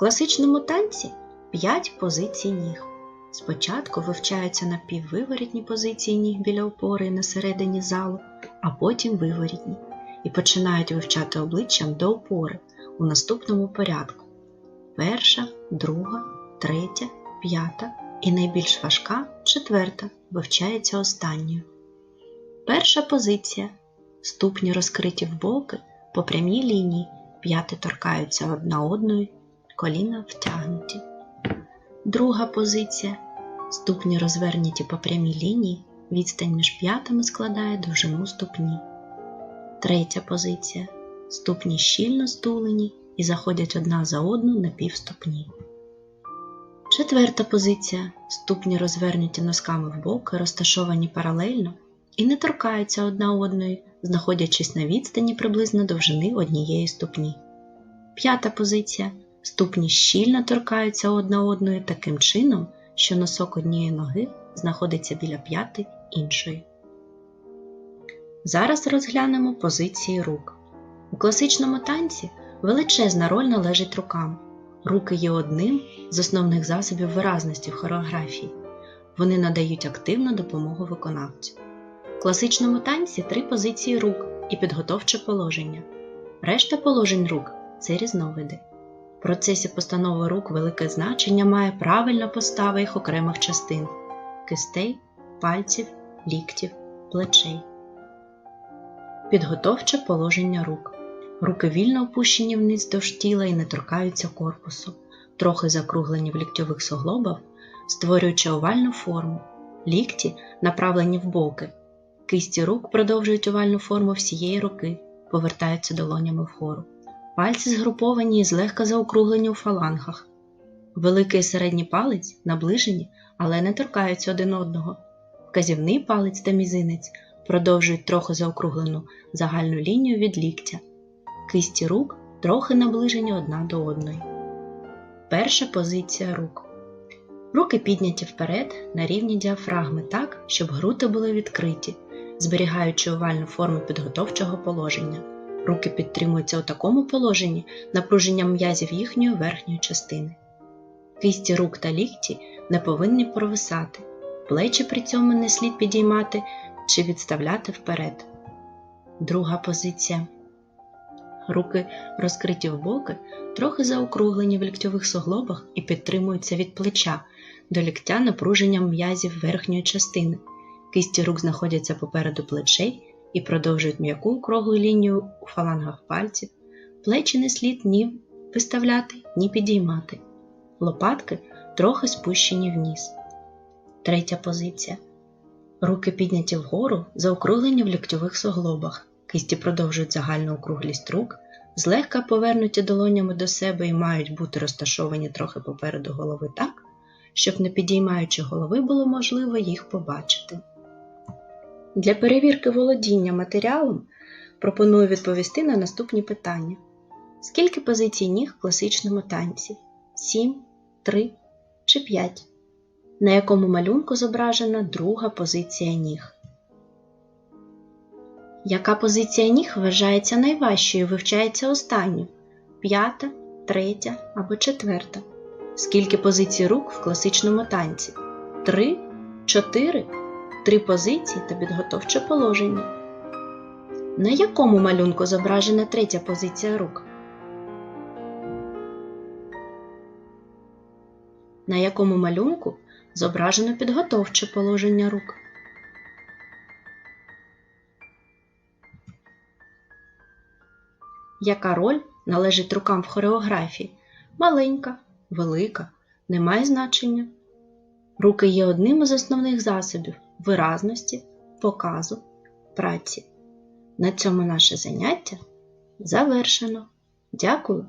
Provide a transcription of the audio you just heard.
класичному танці 5 позицій ніг. Спочатку вивчаються напіввиворітні позиції ніг біля опори на середині залу, а потім виворітні, і починають вивчати обличчям до опори у наступному порядку: перша, друга, третя, п'ята і найбільш важка четверта вивчається останньою. Перша позиція ступні розкриті в боки по прямій лінії, п'яти торкаються одна одної, коліна втягнуті. Друга позиція ступні розвернуті по прямій лінії, відстань між п'ятами складає довжину ступні. Третя позиція ступні щільно стулені і заходять одна за одну на півступні. Четверта позиція ступні розвернуті носками в боки, розташовані паралельно і не торкаються одна одної, знаходячись на відстані приблизно довжини однієї ступні. П'ята позиція ступні щільно торкаються одна одної таким чином, що носок однієї ноги знаходиться біля п'яти іншої. Зараз розглянемо позиції рук. У класичному танці величезна роль належить рукам. Руки є одним з основних засобів виразності в хореографії. Вони надають активну допомогу виконавцю. В класичному танці три позиції рук і підготовче положення. Решта положень рук це різновиди. В процесі постанови рук велике значення має правильна постава їх окремих частин кистей, пальців, ліктів, плечей. Підготовче положення рук. Руки вільно опущені вниз до тіла і не торкаються корпусу, трохи закруглені в ліктьових суглобах, створюючи овальну форму. Лікті направлені в боки. Кисті рук продовжують овальну форму всієї руки, повертаються долонями вгору. Пальці згруповані і злегка заокруглені у фалангах. Великий середній палець наближені, але не торкаються один одного. Вказівний палець та мізинець продовжують трохи заокруглену загальну лінію від ліктя. Кисті рук трохи наближені одна до одної. Перша позиція рук. Руки підняті вперед на рівні діафрагми так, щоб груди були відкриті, зберігаючи овальну форму підготовчого положення. Руки підтримуються у такому положенні напруженням м'язів їхньої верхньої частини. Кисті рук та лікті не повинні провисати, плечі при цьому не слід підіймати чи відставляти вперед. Друга позиція. Руки розкриті в боки, трохи заокруглені в ліктьових суглобах і підтримуються від плеча до ліктя напруженням м'язів верхньої частини. Кисті рук знаходяться попереду плечей і продовжують м'яку округлу лінію у фалангах пальців. Плечі не слід ні виставляти, ні підіймати. Лопатки трохи спущені вниз. Третя позиція. Руки підняті вгору, заокруглені в ліктьових суглобах. Кисті продовжують загальну округлість рук, злегка повернуті долонями до себе і мають бути розташовані трохи попереду голови так, щоб не підіймаючи голови було можливо їх побачити. Для перевірки володіння матеріалом пропоную відповісти на наступні питання: скільки позицій ніг в класичному танці? 7, 3 чи 5? На якому малюнку зображена друга позиція ніг? Яка позиція ніг вважається найважчою, вивчається останньою? П'ята, третя або четверта? Скільки позицій рук в класичному танці? Три, чотири, три позиції та підготовче положення. На якому малюнку зображена третя позиція рук? На якому малюнку зображено підготовче положення рук? Яка роль належить рукам в хореографії? Маленька, велика, не має значення. Руки є одним із основних засобів виразності, показу, праці. На цьому наше заняття завершено. Дякую.